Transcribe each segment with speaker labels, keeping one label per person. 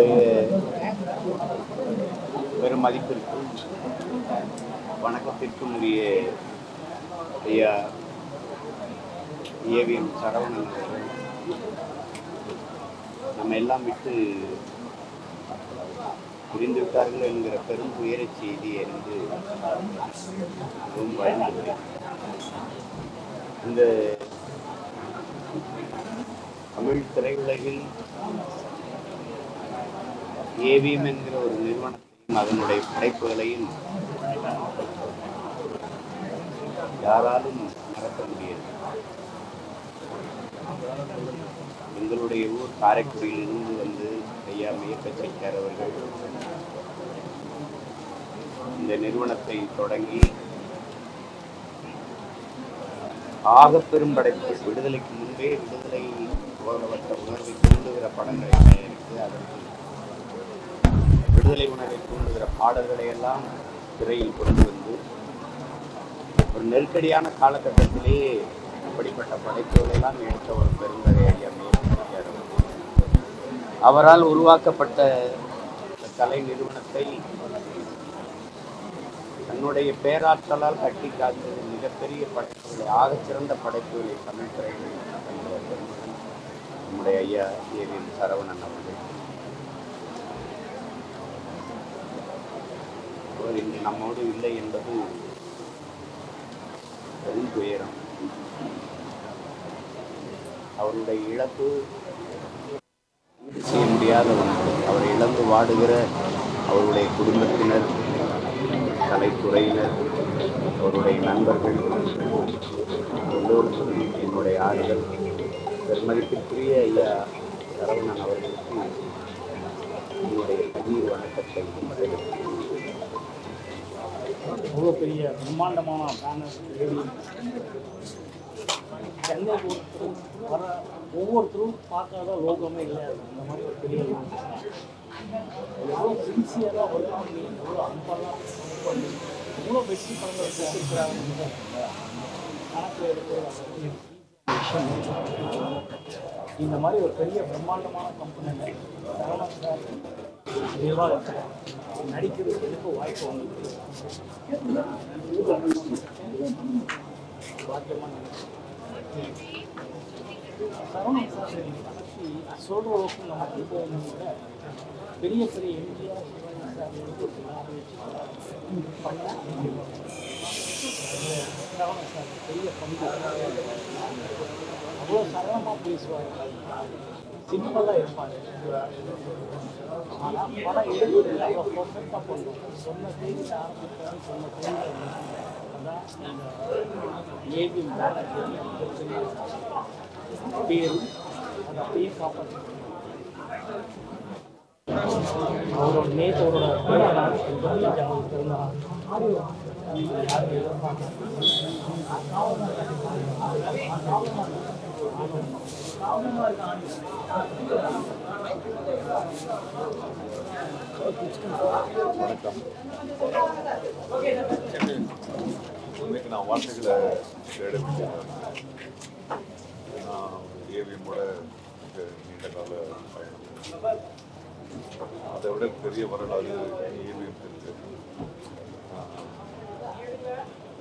Speaker 1: என்னுடைய பெரும் மதிப்பிற்கும் வணக்கத்திற்கும் உரிய ஐயா ஏவிஎம் சரவணன் அவர்கள். நம்ம எல்லாம் விட்டு புரிந்துவிட்டார்கள் என்கிற பெரும் உயரச் செய்தி அறிந்து மிகவும் பயந்துள்ளேன் இந்த தமிழ் திரையுலகில் ஏவிஎம் என்கிற ஒரு நிறுவனத்தையும் அதனுடைய படைப்புகளையும் யாராலும் நடத்த முடியாது. எங்களுடைய ஊர் காரைக்குடியிலிருந்து வந்து ஐயா மையப்ப அவர்கள். இந்த நிறுவனத்தை தொடங்கி ஆக பெரும் படைப்பு விடுதலைக்கு முன்பே விடுதலை போன்றவற்ற உணர்வை தூண்டுகிற படங்களை தயாரித்து அதற்கு விடுதலை உணர்வை தூண்டுகிற பாடல்களை எல்லாம் திரையில் கொண்டு வந்து ஒரு நெருக்கடியான காலகட்டத்திலேயே அப்படிப்பட்ட படைப்புகளை எல்லாம் எடுத்த ஒரு பெருந்தகை ஐயா அவரால் உருவாக்கப்பட்ட கலை நிறுவனத்தை தன்னுடைய பேராற்றலால் கட்டி காத்து மிகப்பெரிய படைப்புகளை ஆகச்சிறந்த படைப்புகளை தமிழ் திரைகளில் நம்முடைய ஐயா ஏவிஎம் சரவணன் அவர்கள். அவர் இன்று நம்மோடு இல்லை என்பது பெரும் துயரம். அவருடைய இழப்பு செய்ய முடியாத ஒன்று. அவரை இழந்து வாடுகிற அவருடைய குடும்பத்தினர் கலைத்துறையினர் அவருடைய நண்பர்கள் எல்லோருக்கும் என்னுடைய ஆறுதல். பெருமதிப்பிற்குரிய ஐயா சரவணன் அவர்களுக்கு என்னுடைய கண்ணீர் வணக்கத்தை
Speaker 2: அவ்வளோ பெரிய பிரம்மாண்டமான பேனர் ஏடி சென்னை ஒருத்தரும் வர ஒவ்வொருத்தரும் பார்க்காத லோகமே இல்லை. அந்த மாதிரி ஒரு பெரிய எவ்வளோ சின்சியராக ஒர்க் பண்ணி எவ்வளோ அன்பெல்லாம் ஒர்க் பண்ணி எவ்வளோ வெற்றி படங்கள் வச்சுருக்கிறாங்க கணக்கில் எடுத்து இந்த மாதிரி ஒரு பெரிய பிரம்மாண்டமான கம்பெனி நடிக்கிறதுக்கு வாய்ப்பு வந்தது பாக்கியமாக நமக்கு போகணும் பெரிய பெரிய எம்ஜிஆர் பெரிய பங்கு அவ்வளோ சரளமாக பேசுவார். சிம்பிளாக இருப்பார் ஆனால் படம் எடுக்கிறது அவ்வளோ பர்ஃபெக்டாக பண்ணுவோம் பேரும் காப்பாற்று அவரோட
Speaker 3: வணக்கம் இன்னைக்கு நான் வார்த்தைகளை தேட நான் ஏவிஎம்மோட நீண்ட கால பயணம். அதை விட பெரிய வரலாறு ஏவிஎம் இருக்கு.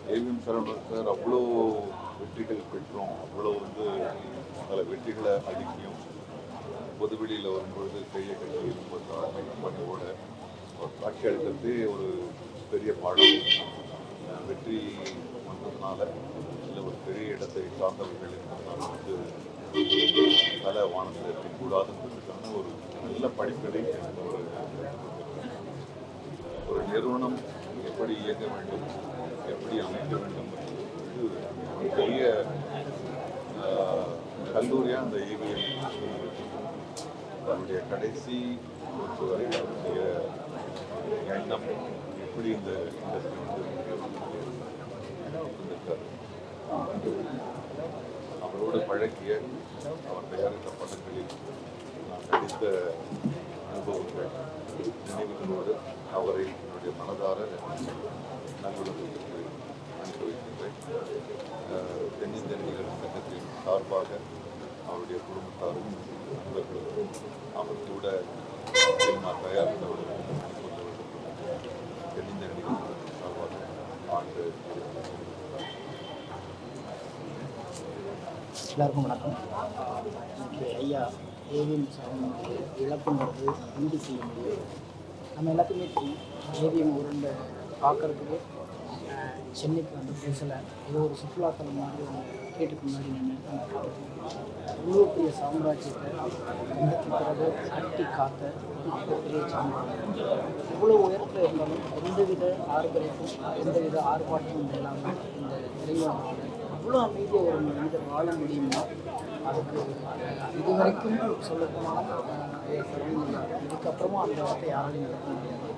Speaker 3: ஏவிஎம் சரவணன் சார் அவ்வளோ வெற்றிகள் பெற்றோம். அவ்வளோ வந்து பல வெற்றிகளை அடிக்கியும் பொதுவெளியில் வரும்பொழுது பெரிய கட்சி ரொம்ப தாழ்மை பணியோட ஒரு காட்சி அளித்தது ஒரு பெரிய பாடம். வெற்றி வந்ததுனால இல்லை ஒரு பெரிய இடத்தை சார்ந்தவர்கள் வந்து தலை வானத்தில் இருக்கக்கூடாதுன்றதுக்கான ஒரு நல்ல படிப்பினை ஒரு ஒரு நிறுவனம் எப்படி இயங்க வேண்டும் எப்படி அமைக்க வேண்டும் பெரிய கல்லூரியாக அந்த ஏவிஎம் அவருடைய கடைசி மூச்சு வரை அவருடைய எண்ணம் எப்படி இந்த இண்டஸ்ட்ரி வந்து அவரோடு பழகிய அவர் தயாரித்த படங்களில் நான் நடித்த அனுபவங்கள் நினைவுகளோடு அவரை என்னுடைய மனதார நல்லது அனுப்பி வைக்கின்றேன் அஹ், தென்னிந்திய நடிகர் சங்கத்தின் சார்பாக அவருடைய குடும்பத்தாரும் நண்பர்களுக்கும் அவர் கூட சினிமா தயாரித்தவர்கள் தெரிந்த நடிகர்கள் சார்பாக ஆண்டு
Speaker 4: எல்லாருக்கும் வணக்கம். ஐயா ஏவிஎம் சாமி இழப்புங்கிறது உறுதி செய்ய முடியும் நம்ம எல்லாத்துக்குமே ஏவிஎம் உருண்டை பார்க்கறதுக்கு சென்னைக்கு வந்து புதுசில் ஏதோ ஒரு சுற்றுலாத்தலம் மாதிரி கேட்டுக்கு முன்னாடி நின்று இவ்வளோ பெரிய சாம்ராஜ்யத்தை வந்ததுக்கு பிறகு கட்டி காத்த ஒரு பெரிய சாம்ராஜ்யம். இவ்வளோ உயரத்தில் இருந்தாலும் எந்தவித ஆர்ப்பரிப்பும் எந்தவித ஆர்ப்பாட்டமும் இல்லாமல் இந்த திரையுலகத்தில் அவ்வளோ அமைதியை ஒரு மனிதர் வாழ முடியுமா அதுக்கு அஹ், இதுவரைக்கும் சொல்லப்போனால் இதுக்கப்புறமா அந்த இடத்தை யாராலையும் நடத்த முடியாது.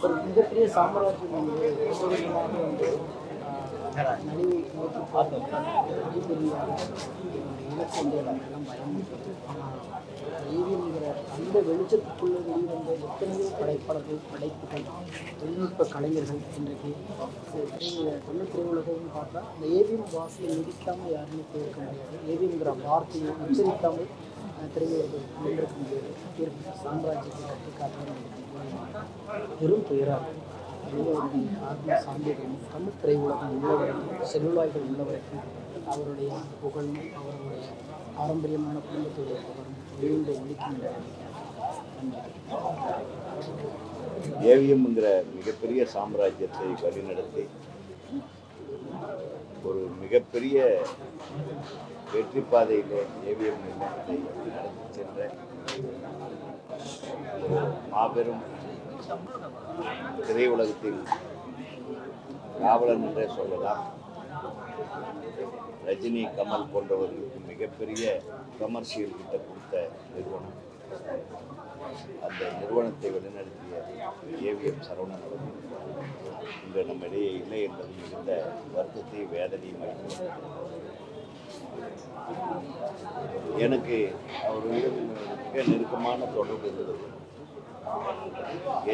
Speaker 4: ஒரு மிகப்பெரிய சாம்ராஜ்யம் வந்து ஒரு வந்து அஹ், நோக்கி பார்த்தோம் மிகப்பெரிய வந்து ஆனால் அந்த வெளிச்சத்துக்குள்ளே வெளிவந்த எத்தனையோ படைப்பாளர்கள் படைப்புகள் தொழில்நுட்ப கலைஞர்கள் இன்றைக்கு தமிழ் திரையுலகம் பார்த்தா இந்த ஏவிஎம் வாசலை மிதிக்காமல் யாருமே போயிருக்க முடியாது. ஏவிஎம்ங்கிற வார்த்தையை உச்சரிக்காமல் சாம்ராஜ்யத்தை கட்டி பெரும் துயராக இறைவனுடைய ஆத்ம சாந்தியம் தமிழ் திரையுலகம் உள்ள செல்லுலாய்கள் உள்ள அவருடைய புகழும் அவருடைய பாரம்பரியமான குடும்பத்துடைய புகழும் விழுந்து ஒழிக்கும்
Speaker 5: ஏவிஎம்ங்கிற மிகப்பெரிய சாம்ராஜ்யத்தை வழிநடத்தி ஒரு மிகப்பெரிய வெற்றி பாதையில் ஏவிஎம் நிறுவனத்தை நடத்தி சென்ற மாபெரும் திரையுலகத்தில் காவலன் என்றே சொல்லலாம். ரஜினி கமல் போன்றவர்களுக்கு மிகப்பெரிய கமர்ஷியல் கிட்ட கொடுத்த நிறுவனம். அந்த நிறுவனத்தை வழிநடத்திய ஏவிஎம் சரவணன். அவர்கள் இன்று நம்மிடையே இல்லை என்பது மிகுந்த வருத்தத்தையும் வேதனையும் அளிக்கிறது. எனக்கு அவர்களிடம் மிக நெருக்கமான தொடர்பு இருந்தது.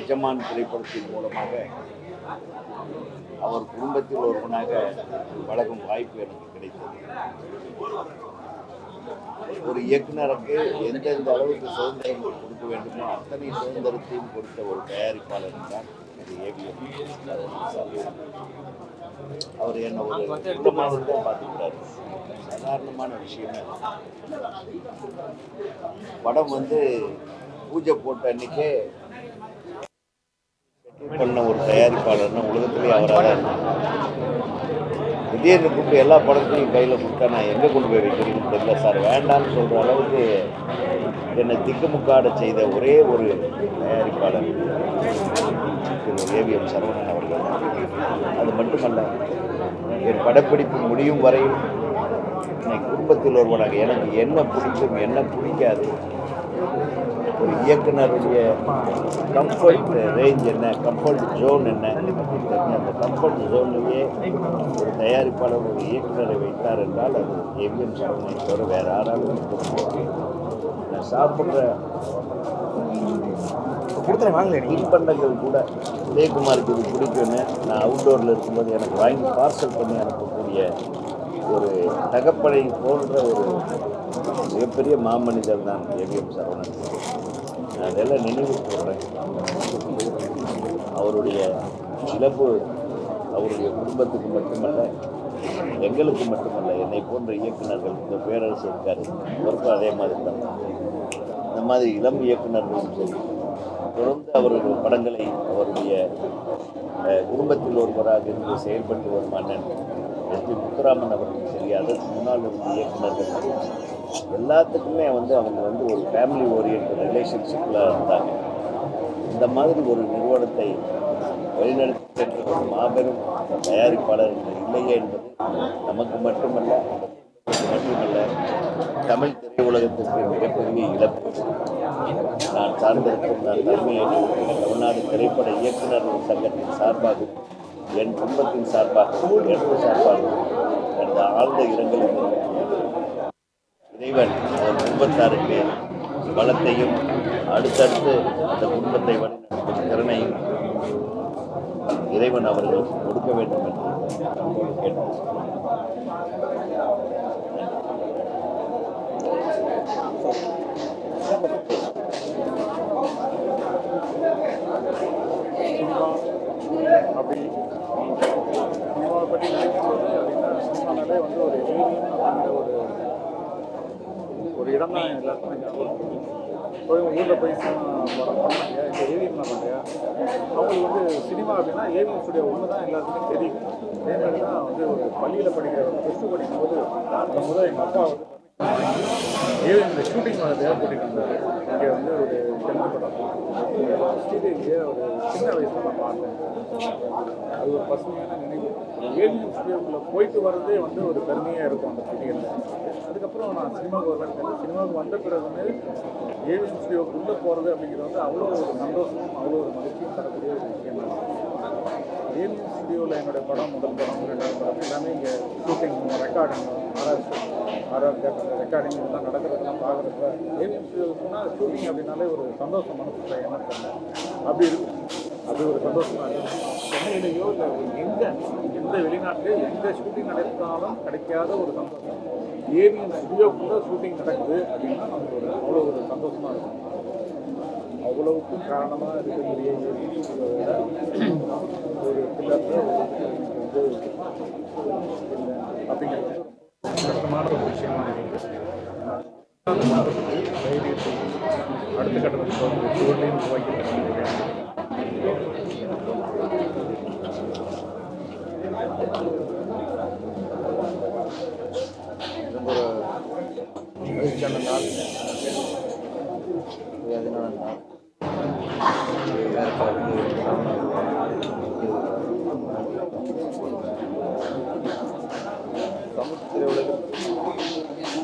Speaker 5: எஜமான் திரைப்படத்தின் மூலமாக அவர் குடும்பத்தில் ஒருவனாக பழகும் வாய்ப்பு எனக்கு கிடைத்தது. ஒரு இயக்குனருக்கு எந்தெந்த அளவுக்கு சுதந்திரம் கொடுக்க வேண்டுமோ அத்தனை சுதந்திரத்தையும் கொடுத்த ஒரு தயாரிப்பாளர் தான் அது ஏவிஎம். அவர் என்ன ஒரு குடும்பமாக பார்த்துக்கிறாரு. சாதாரணமான விஷயம் படம் வந்து பூஜை போட்ட அன்னைக்கே பண்ண ஒரு தயாரிப்பாளர்னா உலகத்திலேயே அவராக திடீர்னு கூப்பிட்டு எல்லா படத்தையும் கையில் கொடுத்தா நான் எங்கே கொண்டு போய் வைக்கிறேன்னு தெரியல சார். வேண்டாம்னு சொல்கிற அளவுக்கு என்னை திக்குமுக்காட செய்த ஒரே ஒரு தயாரிப்பாளர் திரு ஏவிஎம் சரவணன் அவர்கள் அது மட்டுமல்ல என் படப்பிடிப்பு முடியும் வரையில் என்னை குடும்பத்தில் ஒருவனாக எனக்கு என்ன பிடிக்கும் என்ன பிடிக்காது? ஒரு இயக்குனருடைய கம்ஃபர்ட் ரேஞ்ச் என்ன கம்ஃபர்ட் ஜோன் என்ன? அந்த கம்ஃபர்ட் ஜோன்லேயே ஒரு தயாரிப்பாளர் ஒரு இயக்குனரை வைத்தார் என்றால் அது எவிஎம் சரவணனை தவிர வேறு யாராலும். நான் சாப்பிட்ற தின்பண்டங்கள் கூட உதயகுமாருக்கு இது பிடிக்கும்னு நான் அவுட்டோரில் இருக்கும்போது எனக்கு வாங்கி பார்சல் பண்ணி அனுப்பக்கூடிய ஒரு தகப்பனை போன்ற ஒரு மிகப்பெரிய மாமனிதர் தான் ஏவிஎம் சரவணன். அதெல்லாம் நினைவு கூறுறேன் அவருடைய இழப்பு அவருடைய குடும்பத்துக்கு மட்டுமல்ல எங்களுக்கு மட்டுமல்ல என்னை போன்ற இயக்குனர்கள் இந்த பேரரசு இருக்கார் அவருக்கும் அதே மாதிரி தான். இந்த மாதிரி இளம் இயக்குனர்களும் சரி தொடர்ந்து அவருடைய படங்களை அவருடைய குடும்பத்தில் ஒருவராக இருந்து செயல்பட்டு வரும் அண்ணன் எஸ்பி முத்துராமன் அவர்களுக்கு தெரியாத. முன்னாள் முன்னால் இருந்த எல்லாத்துக்குமே வந்து அவங்க வந்து ஒரு ஃபேமிலி ஓரியன்ட் ரிலேஷன்ஷிப்பில் இருந்தாங்க. இந்த மாதிரி ஒரு நிறுவனத்தை வழிநடத்த ஒரு மாபெரும் தயாரிப்பாளர் இல்லையே என்பது நமக்கு மட்டுமல்ல மட்டுமல்ல தமிழ் திரையுலகத்திற்கு மிகப்பெரிய இழப்பு. நான் சார்ந்திருக்கும் நான் தலைமையை தமிழ்நாடு திரைப்பட இயக்குநர்கள் சங்கத்தின் சார்பாகவும் என் குடும்பத்தின் சார்பாக எனது சார்பாக எனது ஆழ்ந்த இரங்கலை இறைவன் அவர் குடும்பத்தாருக்கு பலத்தையும் அடுத்தடுத்து அந்த குடும்பத்தை வழிநடத்தும் திறனையும் இறைவன் அவர்களுக்கு கொடுக்க வேண்டும் என்று கேட்டேன் அப்படி ஒரு
Speaker 6: இடம் தான் எல்லாருக்குமே போய் ஊரில் போய் இப்போ ஏவிஎம் நிறையா அவங்களுக்கு வந்து சினிமா அப்படின்னா ஏவிஎம் ஸ்டுடியோ ஒன்று தான் எல்லாத்துக்கும் தெரியும். அதே மாதிரி தான் வந்து ஒரு பள்ளியில் படிக்கிற ப்ளஸ் படிக்கும் போது நான் முதல் எங்கள் அப்பா வந்து ஏவிஎம் ஷூட்டிங் வேலை தேவைப்பட்டு இருந்தார் இங்கே வந்து ஒரு தெலுங்கு படம். சின்ன வயசில் நான் பார்த்தேன் அது ஒரு பசுமையான நினைவு ஏலியன்ஸ் ஸ்டுடியோக்குள்ளே போயிட்டு வர்றதே வந்து ஒரு பெருமையாக இருக்கும் அந்த பீரியடில் அதுக்கப்புறம் நான் சினிமாவுக்கு வரேன் சினிமாவுக்கு வந்த பிறகு வந்து ஏவிஎம் போகிறது அப்படிங்கிறது வந்து அவ்வளோ ஒரு சந்தோஷமும் அவ்வளோ ஒரு மகிழ்ச்சியும் தரக்கூடிய ஒரு விஷயம் தான் ஏவிஎம் ஸ்டுடியோவில் என்னுடைய படம் முதல் படம் ரெண்டாவது படம் எல்லாமே இங்கே shooting recording Maharashtra. RR theatre recording இதெல்லாம் நடக்கிறதெல்லாம் பார்க்குறப்ப ஏவிஎம் ஷூட்டிங் அப்படின்னாலே ஒரு சந்தோஷம் மனசுல என்ன தெரியல அப்படி இருக்கும் அது ஒரு சந்தோஷமாக இருக்கும் சென்னையிலேயோ இல்லை எங்கே எந்த வெளிநாட்டிலையோ எந்த ஷூட்டிங் நடந்தாலும் கிடைக்காத ஒரு சந்தோஷம். ஏவிஎம் ஸ்டுடியோக்குள்ளே ஷூட்டிங் நடக்குது அப்படின்னா நமக்கு ஒரு அவ்வளோ ஒரு சந்தோஷமாக இருக்கும். அவ்வளவுக்கும் காரணமாக இருக்கக்கூடிய ஏவிஎம் ஸ்டுடியோவில் ஒரு பில்லர் அப்படிங்கிறது கஷ்டமான ஒரு விஷயமா இருக்கு அந்த மாதத்துக்கு தைரியத்தை அடுத்த கட்டத்துக்கு வந்து தோல்வியும் உருவாக்கி
Speaker 7: ரொம்ப ஒரு மகிழ்ச்சியான நாள் வேதனான நாள் வேலைக்காக தமிழ் திரையுலகில்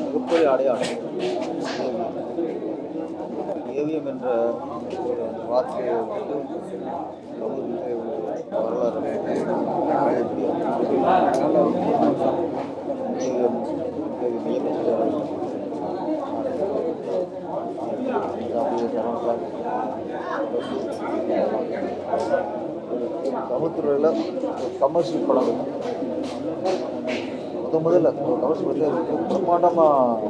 Speaker 7: மிகப்பெரிய அடையாளம் ஏவிஎம் என்ற பார்த்து வார்த்தையை வந்து வரலாறு காண கமர்ஷியல் படம் முத முதல்ல ஒரு கமர்ஷியல் படத்தை பிரம்மாண்டமாக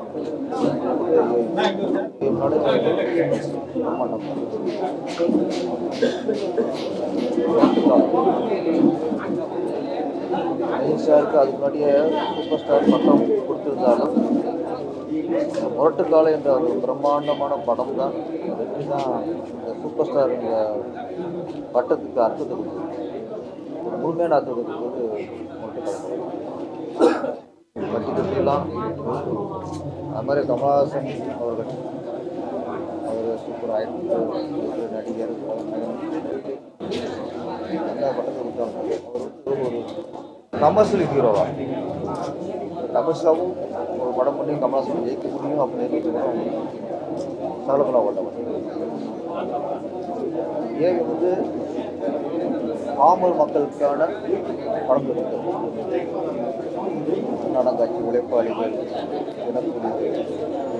Speaker 7: அதுக்கு முன்னாடியே சூப்பர் ஸ்டார் பட்டம் கொடுத்துருந்தாலும் முரட்டுக்காலை என்ற ஒரு பிரம்மாண்டமான படம் தான். வெற்றி தான் இந்த சூப்பர் ஸ்டார் பட்டத்துக்கு அர்த்தத்தை கொடுத்தது முழுமையான அர்த்தத்தை கொடுத்தது கட்டி அது மாதிரி கமலஹாசன் அவர்கள். அவர் சூப்பர் ஆயிரத்தி நடிகர். நல்ல படத்தை கொடுத்தாங்க. அவர் ஒரு கமர்ஷியல் ஹீரோவா கமர்ஷியலாகவும் ஒரு படம் பண்ணி கமலஹாசன் ஜெயிக்க முடியும் அப்படின்னு சகலகுணா கொண்டவன் ஏன் வந்து பாமர் மக்களுக்கான படம் கொடுத்தது நடந்தாச்சு உழைப்பாளிகள் தினக்கூலி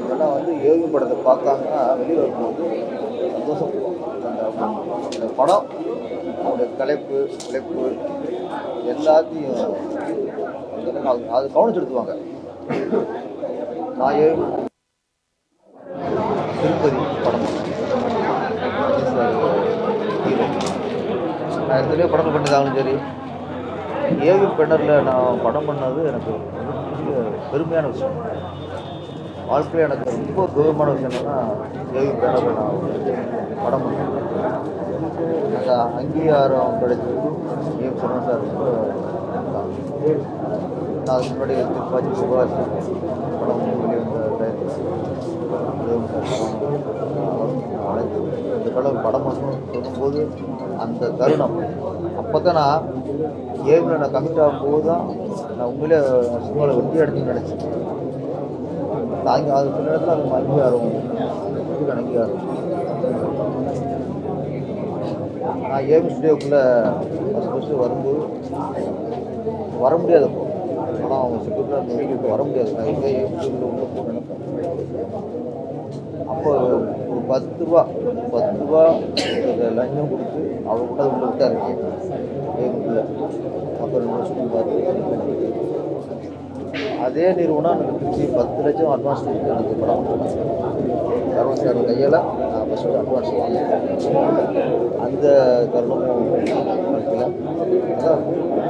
Speaker 7: இதெல்லாம் வந்து ஏவி படத்தை பார்த்தாங்கன்னா வெளியில் வரும்போது சந்தோஷப்படுவோம் அந்த படம் அவருடைய கலைப்பு உழைப்பு எல்லாத்தையும் அது அது நான் ஏவி திருப்பதி படம் ஹீரோ நான் எத்தனையோ படங்கள் பண்ணியிருந்தாலும் சரி. ஏவி பெண்ணரில் நான் படம் பண்ணது எனக்கு மிக பெருமையான விஷயம். வாழ்க்கையில் எனக்கு ரொம்ப கௌரவமான விஷயம் என்னென்னா ஏவி பேனரில் நான் படம் பண்ணேன் அந்த அங்கீகாரம் கிடைச்சது. ஏவி சொன்ன சார் ரொம்ப நான் அதுக்கு முன்னாடி திருப்பாச்சி சுபாஷ் படம் வெளிவந்த படம் அழைத்து இந்த படம் படம் பண்ணணும் சொல்லும்போது அந்த தருணம் அப்போ தான் நான் கேமில் நான் கமிட் ஆகும்போது தான் நான் உண்மையிலே சினிமாவில் வெற்றி அடைஞ்சுன்னு நினச்சேன். தாங்க அது சில இடத்துல அது அங்கீகாரம் இதுக்கு அங்கீகாரம் நான் ஏம் ஸ்டுடியோக்குள்ளே ஃபஸ்ட் ஃபஸ்ட்டு வரும்போது வர முடியாது அப்போ. ஆனால் அவங்க செக்யூரிட்டி அந்த வீட்டுக்கு வர முடியாது. நான் எங்கே ஏம் ஸ்டுடியோவில் உள்ள போனேன் அப்போ ஒரு பத்து ரூபா பத்து ரூபா லஞ்சம் கொடுத்து அவர் கூட உள்ள விட்டாரு ஏமுக்குள்ள அப்புறம் ரெண்டு வருஷம் பார்த்து அதே நிறுவனம் எனக்கு திருச்சி பத்து லட்சம் அட்வான்ஸ் கொடுத்து எனக்கு படம் அறுபத்தி ஆறு கையில் நான் ஃபஸ்ட்டு அட்வான்ஸ் வாங்கினேன். அந்த தருணமும் வாழ்க்கையில் அதான்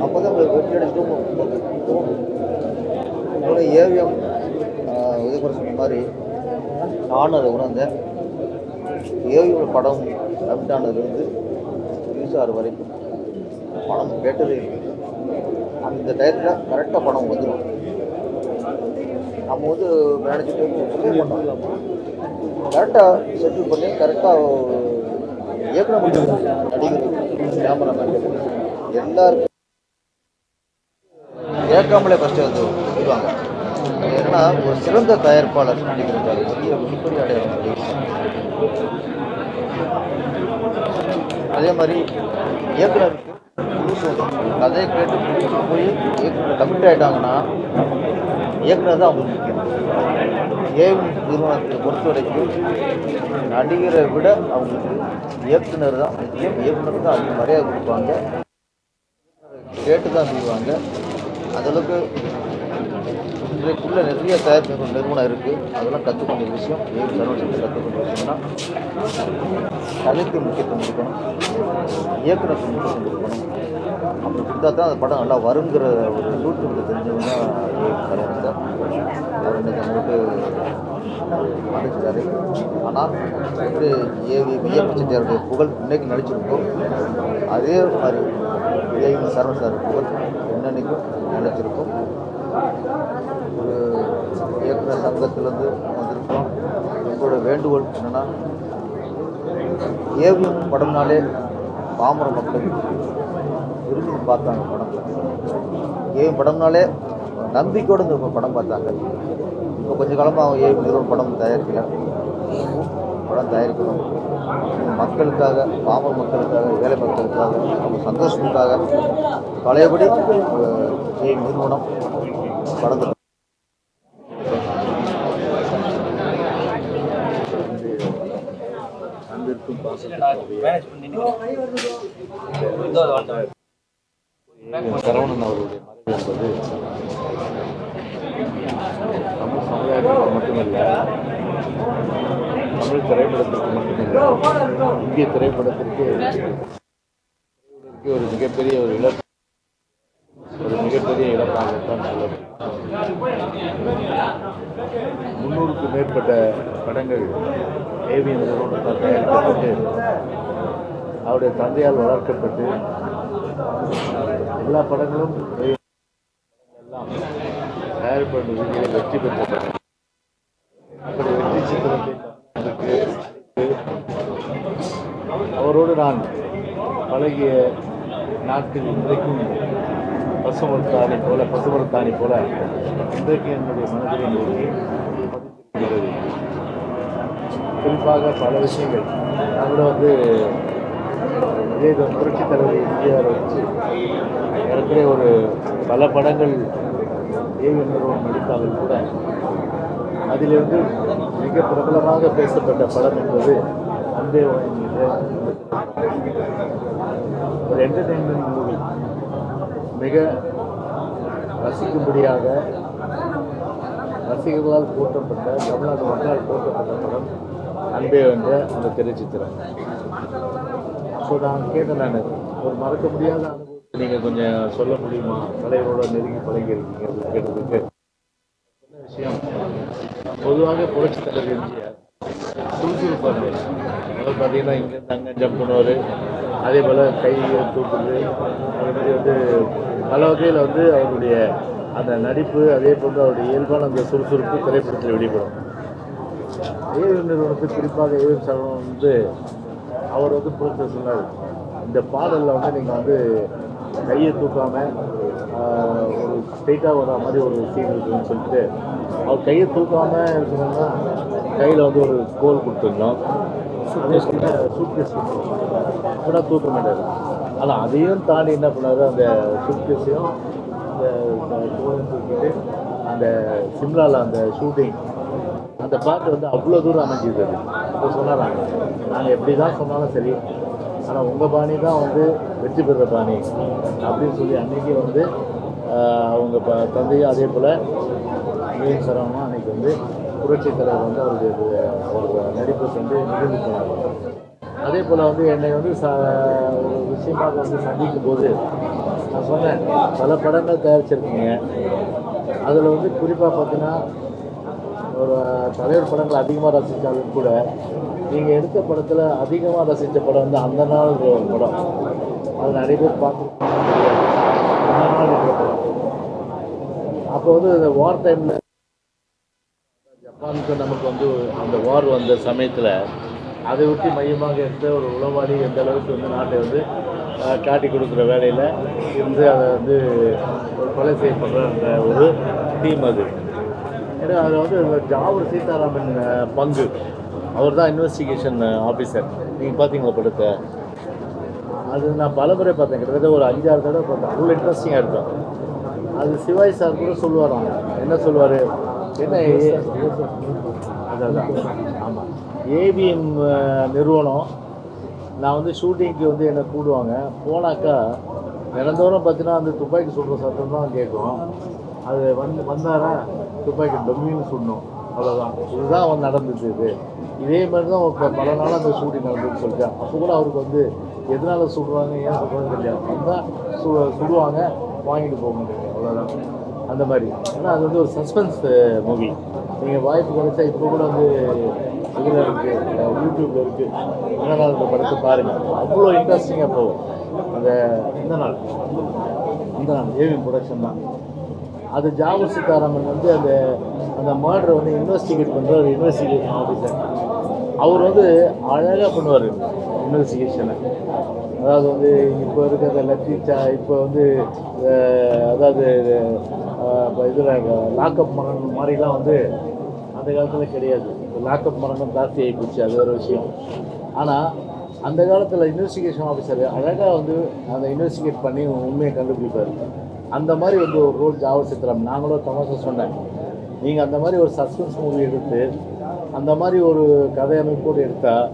Speaker 7: அப்போ தான் வெற்றி அடைஞ்சும் தோணும் ஏவிஎம் உதயகுமார் சொன்ன மாதிரி நானும் அதை உணர்ந்தேன். ஏவியோட படம் தமிழ்நாடுலேருந்து சார் வரைக்கும் படம் கேட்டதே இல்லை. அந்த டயத்தில் கரெக்டாக படம் வந்துடும் நம்ம வந்து மேனேஜர் கரெக்டாக செட்டில் பண்ணி கரெக்டாக இயக்குனர் மட்டும் இல்ல, நடிகர் கேமராமேன் எல்லாருக்கும் கேட்காமலே ஃபஸ்ட்டு வந்து சொல்லுவாங்க ஏன்னா ஒரு சிறந்த தயாரிப்பாளர் நடிகர் பெரிய மிகப்பெரிய அடையாளம். அதே மாதிரி இயக்குனருக்கு புதுசு கதையை கேட்டு பிடிச்சி போய் இயக்குனர் கமிட் ஆகிட்டாங்கன்னா இயக்குனர் தான் அவங்களுக்கு முக்கியம். ஏவி நிறுவனத்தை பொறுத்த வரைக்கும் நடிகரை விட அவங்களுக்கு இயக்குனர் தான் முக்கியம். இயக்குனர் தான் அதிக மரியாதை கொடுப்பாங்க. கேட்டு தான் செய்வாங்க. அதளவுக்கு இதுக்குள்ளே நிறைய தயாரிப்பு நிறுவனம் இருக்குது அதெல்லாம் கற்றுக்கொண்ட விஷயம். ஏவி சர்வசக்தி கற்றுக்கொண்ட விஷயம்னா கலைக்கு முக்கியத்துவம் கொடுக்கணும். இயக்குநருக்கு முக்கியத்துவம் கொடுக்கணும். அப்படி கொடுத்தா தான் அந்த படம் நல்லா வருங்கிற ஒரு சூழ்நிலை தெரிஞ்சவங்க தான் சரவணன் சார். அவர் இன்னைக்கு நம்மளுக்கு மன்னிச்சிட்டாரு ஆனால் வந்து ஏவி மெய்யப்ப செட்டியாருடைய புகழ் இன்னைக்கு நடிச்சிருக்கோம் அதே மாதிரி ஏவி சரவணன் சார் புகழ் என்னன்னைக்கும் நினைச்சிருக்கும் இயக்குனர் சங்கத்திலேருந்து வந்திருக்கோம் எங்களோட வேண்டுகோள் என்னென்னா ஏவிஎம் படம்னாலே பாமர மக்கள் விரும்பி பார்த்தாங்க படம் ஏவிஎம் படம்னாலே நம்பிக்கையோடு இந்த படம் பார்த்தாங்க. இப்போ கொஞ்ச காலமாக ஏவிஎம் நிறுவனம் படம் தயாரிக்கல. படம் தயாரிக்கணும். மக்களுக்காக பாமர மக்களுக்காக ஏழை மக்களுக்காக அவங்க சந்தோஷத்துக்காக பழையபடி ஏவிஎம் நிறுவனம் படம்
Speaker 8: அன்பிற்கும் பாசத்திற்கும்
Speaker 9: சரவணன் அவருடைய மறைவு என்பது தமிழ் சமுதாயத்திற்கு மட்டுமல்ல தமிழ் திரைப்படத்திற்கு மட்டுமல்ல இந்திய திரைப்படத்திற்கு ஒரு மிகப்பெரிய ஒரு இழப்பு. ஒரு மிகப்பெரிய இழப்பாகத்தான் சொல்ல முன்னூறுக்கு மேற்பட்ட படங்கள் ஏவிஎம் நிறுவனத்தால் தயாரிக்கப்பட்டு அவருடைய தந்தையால் வளர்க்கப்பட்டு எல்லா படங்களும் எல்லாம் தயாரிப்பு வெற்றி பெற்ற அவரோடு நான் பழகிய நாட்கள் இன்றைக்கும் பசுமரத்தாணி போல பசுமரத்தாணி போல இன்றைக்கு என்னுடைய மனதில் பதிந்திருக்கிறது. குறிப்பாக பல விஷயங்கள். அதில் வந்து இதே புரட்சி தலைவர் எம்ஜிஆர் வச்சு ஏற்கனவே ஒரு பல படங்கள் ஏவி நிறுவனம் நடித்தாலும் கூட அதிலிருந்து மிக பிரபலமாக பேசப்பட்ட படம் என்பது அன்பே ஒரு என்டர்டெயின்மெண்ட் மூவி மிக ரசிக்கும்படியாக ரசிகர்களால் போற்றப்பட்ட தமிழ்நாடு மக்களால் போற்றப்பட்ட படம் அன்பே என்ற அந்த திரைச்சித்திரம். ஸோ நான் கேட்டேன் நான். ஒரு மறக்க முடியாத அனுபவத்தை நீங்கள் கொஞ்சம் சொல்ல முடியுமா? தலைவரோட நெருங்கி பழகி இருக்கீங்க அப்படின்னு கேட்டதுக்கு. சொன்ன விஷயம்? பொதுவாக புரட்சி தலைவர் எம்ஜிஆர். சுறுசுறுப்பாக அதாவது பார்த்தீங்கன்னா இங்கேருந்து அங்கே ஜம்ப் பண்ணுவார். அதே போல் கை தூக்குது அதே மாதிரி வந்து பல வகையில் வந்து அவருடைய அந்த நடிப்பு அதே போன்று அவருடைய இயல்பான அந்த சுறுசுறுப்பு திரைப்படத்தில் வெளிப்படும். ஏவிஎம் நிறுவனத்துக்கு குறிப்பாக ஏவிஎம் சரவணன் வந்து அவர் வந்து புரட்சி சொன்னார் இந்த பாடலில் வந்து நீங்கள் வந்து கையை தூக்காமல் ஒரு ஸ்ட்ரெயிட்டாக வர மாதிரி ஒரு சீன் இருக்குன்னு சொல்லிட்டு அவர் கையை தூக்காமல் இருக்கணும்னா கையில் வந்து ஒரு கோல் கொடுத்துருந்தோம் சூட்கேஸ் கூட தூக்க மாட்டார் ஆனால் அதையும் தாண்டி என்ன பண்ணாரு அந்த சூட்கேஸையும் அந்த கோலையும் தூக்கிட்டு அந்த சிம்லாவில் அந்த ஷூட்டிங் அந்த பாட்டு வந்து அவ்வளோ தூரம் அமைஞ்சிது. அது சொன்னாராங்க நாங்கள் எப்படி தான் சொன்னாலும் சரி ஆனால் உங்கள் பாணி தான் வந்து வெற்றி பெறுற பாணி அப்படின்னு சொல்லி அன்றைக்கி வந்து அவங்க ப தந்தையும் அதே போல் மீன் சரவணம் அன்றைக்கி வந்து புரட்சி தலைவர் வந்து அவருடைய அவருக்கு நடிப்பை சென்று நிகழ்ந்து போனார் அதே போல் வந்து என்னை வந்து ச ஒரு விஷயமாக வந்து சந்திக்கும் போது நான் சொன்னேன் பல படங்கள் தயாரிச்சிருக்கீங்க. அதில் வந்து குறிப்பாக பார்த்தீங்கன்னா ஒரு தலைவர் படங்கள் அதிகமாக ரசித்தாலும் கூட நீங்கள் எடுத்த படத்தில் அதிகமாக ரசித்த படம் வந்து அந்த நாள் ஒரு படம். அது நிறைய பேர் பார்த்து அந்த நாள் படம் அப்போ வந்து இந்த வார் டைமில் ஜப்பானுக்கு நமக்கு வந்து அந்த வார் வந்த சமயத்தில் அதை ஒட்டி மையமாக எடுத்த ஒரு உளவாளி எந்த அளவுக்கு வந்து நாட்டை வந்து காட்டி கொடுக்குற வேலையில் இருந்து அதை வந்து ஒரு கொலை செய்யப்படுற அந்த ஒரு டீம் அது. ஏன்னா அதில் வந்து ஜாவூர் சீதாராமன் பங்கு. அவர் தான் இன்வெஸ்டிகேஷன் ஆஃபீஸர் uh, நீங்கள் பார்த்தீங்களா படத்தை? அது நான் பல முறை பார்த்தேன். கிட்டத்தட்ட ஒரு அஞ்சாறு தடவை பார்த்தேன். அவ்வளோ இன்ட்ரெஸ்டிங்காக இருக்கும் அது சிவாஜி சார் கூட சொல்லுவாராம் என்ன சொல்லுவார்? என்ன அதான் ஆமாம் ஏவிஎம் நிறுவனம் நான் வந்து ஷூட்டிங்க்கு வந்து என்னை கூடுவாங்க. போனாக்கா தினந்தோறும் பார்த்தீங்கன்னா அந்த துப்பாக்கி சுடுற சத்தம் தான் கேட்கும். அது வந்து வந்தாரா? துப்பாக்கி டொம்மின்னு சுடணும். அவ்வளோதான் இதுதான் அவன் நடந்தது இது. இதே மாதிரி தான் இப்போ பல நாளாக அந்த ஷூட்டிங் நடந்ததுன்னு சொல்லிட்டு அப்போ கூட அவருக்கு வந்து எதனால சுடுவாங்க ஏன் சுடுறாங்கன்னு தெரியாது. வந்தால் சு சுடுவாங்க வாங்கிட்டு போக முடியும் அவ்வளோதான் அந்த மாதிரி. ஏன்னா அது வந்து ஒரு சஸ்பென்ஸ் மூவி நீங்கள் வாய்ப்பு கிடைச்சா இப்போ கூட வந்து இதில் இருக்குது யூடியூப்பில் இருக்குது இந்த நாள் இந்த படத்தை பாருங்கள் அவ்வளோ இன்ட்ரெஸ்டிங்காக போகும். அந்த இந்த நாள். இந்த நாள். ஏவி ப்ரொடக்ஷன் தான். அது ஜாவூர் சீதாராமன் வந்து அந்த அந்த மர்டரை வந்து இன்வெஸ்டிகேட் பண்ணுற ஒரு இன்வெஸ்டிகேஷன் ஆஃபீஸர் அவர் வந்து அழகாக பண்ணுவார் இன்வெஸ்டிகேஷனை அதாவது வந்து இப்போ இருக்கிற லத்தீச்சா இப்போ வந்து அதாவது இதில் லாக்அப் மரணம் மாதிரிலாம் வந்து அந்த காலத்தில் கிடையாது. லாக்அப் மரணம் ஜாஸ்தி ஆகி போச்சு அது ஒரு விஷயம். ஆனால் அந்த காலத்தில் இன்வெஸ்டிகேஷன் ஆஃபீஸர் அழகாக வந்து அந்த இன்வெஸ்டிகேட் பண்ணி உண்மையை கண்டுபிடிப்பார். அந்த மாதிரி வந்து ஒரு ரோல் ஜாவ சித்திரம். நாங்களும் தமாஷா சொன்னேன். நீங்கள் அந்த மாதிரி ஒரு சஸ்பென்ஸ் மூவி எடுத்து அந்த மாதிரி ஒரு கதை அமைப்போடு எடுத்தால்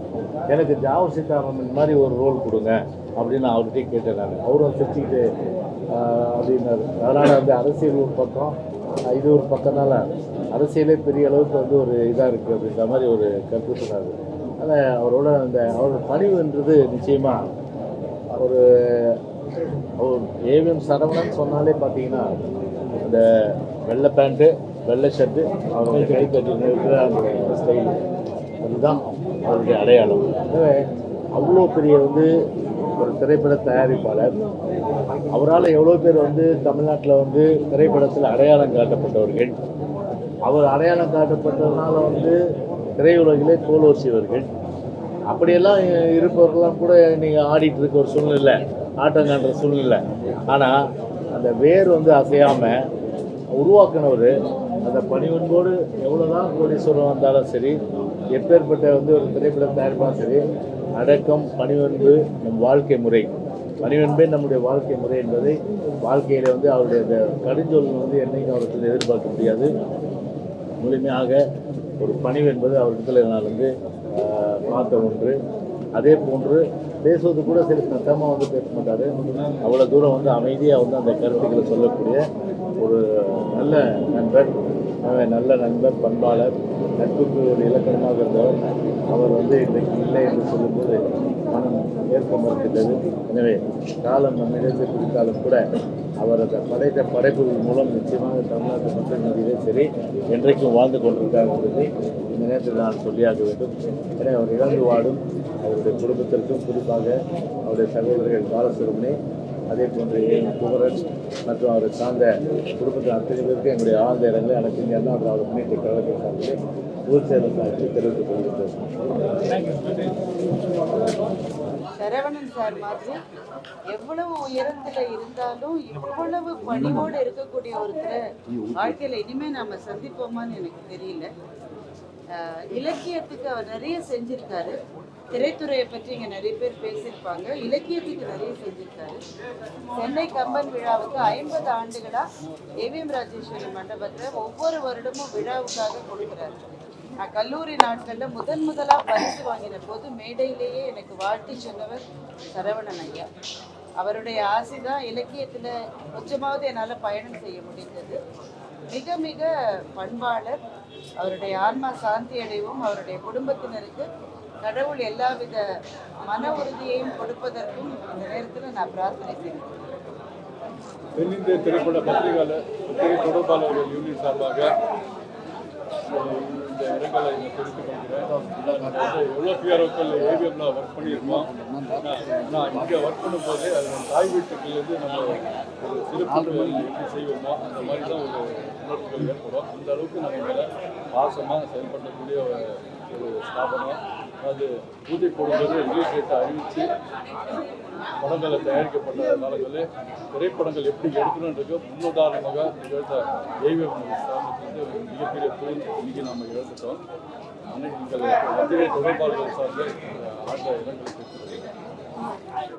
Speaker 9: எனக்கு ஜாவ சீதாராமன் மாதிரி ஒரு ரோல் கொடுங்க அப்படின்னு நான் அவர்கிட்டயே கேட்டேன் நான். அவரும் சிரிச்சுக்கிட்டு அப்படின்னாரு. அதனால் வந்து அரசியல் ஒரு பக்கம் இது ஒரு பக்கம்னால அரசியலே பெரிய அளவுக்கு வந்து ஒரு இதாக இருக்குது அப்படின்ற மாதிரி ஒரு கருத்து சொன்னார். ஆனால் அவரோட அந்த அவரோட பணிவுன்றது நிச்சயமாக ஒரு ஏவிஎம் சரவணன் சொன்னாலே பார்த்தீங்கன்னா அந்த வெள்ளை பேண்ட்டு வெள்ளை ஷர்ட்டு அவருடைய கை கட்டி இருக்கிற அந்த ஸ்டைல் அதுதான் அவருடைய அடையாளம். எனவே அவ்வளோ பெரிய வந்து ஒரு திரைப்பட தயாரிப்பாளர். அவரால் எவ்வளோ பேர் வந்து தமிழ்நாட்டில் வந்து திரைப்படத்தில் அடையாளம் காட்டப்பட்டவர்கள் அவர் அடையாளம் காட்டப்பட்டதுனால வந்து திரையுலகிலே கோலோசியவர்கள் அப்படியெல்லாம் இருப்பவர்கள்லாம் கூட நீங்கள் ஆடிட்டு இருக்க ஒரு சூழ்நிலை ஆட்டம் காண்ற சூழ்நிலை. ஆனால் அந்த வேர் வந்து அசையாமல் உருவாக்குனவர் அந்த பணிவன்போடு எவ்வளோதான் கோடீஸ்வரம் வந்தாலும் சரி எப்பேற்பட்ட வந்து ஒரு திரைப்படம் தயாரிப்பாலும் சரி அடக்கம் பணிவன்பு நம் வாழ்க்கை முறை. பணிவன்பே நம்முடைய வாழ்க்கை முறை என்பதை வாழ்க்கையில் வந்து அவருடைய அந்த கடுஞ்சொல் வந்து என்னைக்கும் அவர்கிட்ட எதிர்பார்க்க முடியாது. முழுமையாக ஒரு பணிவு என்பது அவரிடத்தில் நான் வந்து பார்த்த ஒன்று. அதே போன்று பேசுவது கூட சரி சத்தமாக வந்து பேச மாட்டார். அவ்வளோ தூரம் வந்து அமைதியாக வந்து அந்த கருத்துக்களை சொல்லக்கூடிய ஒரு நல்ல நண்பர் எனவே நல்ல நண்பர் பண்பாளர் நட்புக்கு ஒரு இலக்கணமாக இருந்தவர். அவர் வந்து இன்றைக்கு இல்லை என்று சொல்லும்போது மனம் ஏற்க மறுக்கின்றது எனவே காலம் நம்மிடத்து பிடித்தாலும் கூட அவர் அந்த படைத்த படைப்புகள் மூலம் நிச்சயமாக தமிழ்நாட்டு மக்கள் மத்தியிலே சரி என்றைக்கும் வாழ்ந்து கொண்டிருக்காங்க இந்த நேரத்தில் நான் சொல்லியாக வேண்டும். எனவே அவர் இழந்து வாடும் அவருடைய குடும்பத்திற்கும் குறிப்பாக அவருடைய சகோதரர்கள் பாலசுரமணி அதே போன்று என் குமரன் மற்றும் அவரை சார்ந்த குடும்பத்தில் அத்தனை பேருக்கு எங்களுடைய ஆழ்ந்த இடங்களை எனக்கு இங்கே அண்ணா திராவிட முன்னேற்ற கழகம் சார்பில் ஊர் சேலம் சார்பில் தெரிவித்துக் கொள்கிறேன்
Speaker 10: சரவணன் சார் மாதிரி எவ்வளவு உயரத்துல இருந்தாலும் இவ்வளவு பணிவோடு இருக்கக்கூடிய ஒருத்தரை வாழ்க்கையில இனிமே நாம சந்திப்போமான்னு எனக்கு தெரியல. இலக்கியத்துக்கு அவர் நிறைய செஞ்சிருக்காரு. திரைத்துறையை பற்றி இங்கே நிறைய பேர் பேசியிருப்பாங்க. இலக்கியத்துக்கு நிறைய செஞ்சிருக்காரு. சென்னை கம்பன் விழாவுக்கு ஐம்பது ஆண்டுகளாக ஏவிஎம் ராஜேஸ்வரி மண்டபத்தில் ஒவ்வொரு வருடமும் விழாவுக்காக கொடுக்குறாரு. நான் கல்லூரி நாட்களில் முதன் முதலாக பரிசு வாங்கின போது மேடையிலேயே எனக்கு வாழ்த்தி சொன்னவர் சரவணன் ஐயா. அவருடைய ஆசை தான் இலக்கியத்தில் கொஞ்சமாவது என்னால் பயணம் செய்ய முடிந்தது. மிக மிக பண்பாளர். அவருடைய ஆன்மா சாந்தி அடைவும் அவருடைய குடும்பத்தினருக்கு கடவுள் எல்லாவித மன உறுதியையும் கொடுப்பதற்கும் இந்த நேரத்தில் நான் பிரார்த்தனை செய்கிறேன்.
Speaker 6: தென்னிந்திய திரைப்பட பத்திரிகையாளர் திரை தொடர்பாளர்கள் யூனியன் சார்பாக
Speaker 11: இந்த இடங்களை இங்கே தெரிவித்துக் கொள்கிறேன் நாங்கள் வந்து எவ்வளோ பிஆர்ஓக்கள் ஏவிஎம்ல ஒர்க் பண்ணியிருக்கோம். ஆனால் இங்கே ஒர்க் பண்ணும்போது அது நம்ம தாய் வீட்டுக்குலேருந்து நம்ம ஒரு சிறப்பு எப்படி செய்வோமோ அந்த மாதிரி தான் ஒரு உணர்வுகள் ஏற்படும். அந்த அளவுக்கு நம்ம மேலே பாசமாக செயல்படக்கூடிய ஒரு ஒரு ஸ்தாபனம். அது பூஜை போடும்போது ரிலீஸ் டேட்டை அறிவித்து படங்களை தயாரிக்கப்பட்ட காலங்களில் திரைப்படங்கள் எப்படி எடுக்கணுன்றது முன்னுதாரணமாக நிகழ்ந்த ஏவிஎம் ஸ்தாபனத்திலிருந்து ஒரு மிகப்பெரிய தூண் இன்னைக்கு நம்ம எழுந்துட்டோம் அன்னைக்கு நீங்கள் பத்திரிகை தொடர்பாளர்கள் சார்ந்த ஆண்ட இடங்களுக்கு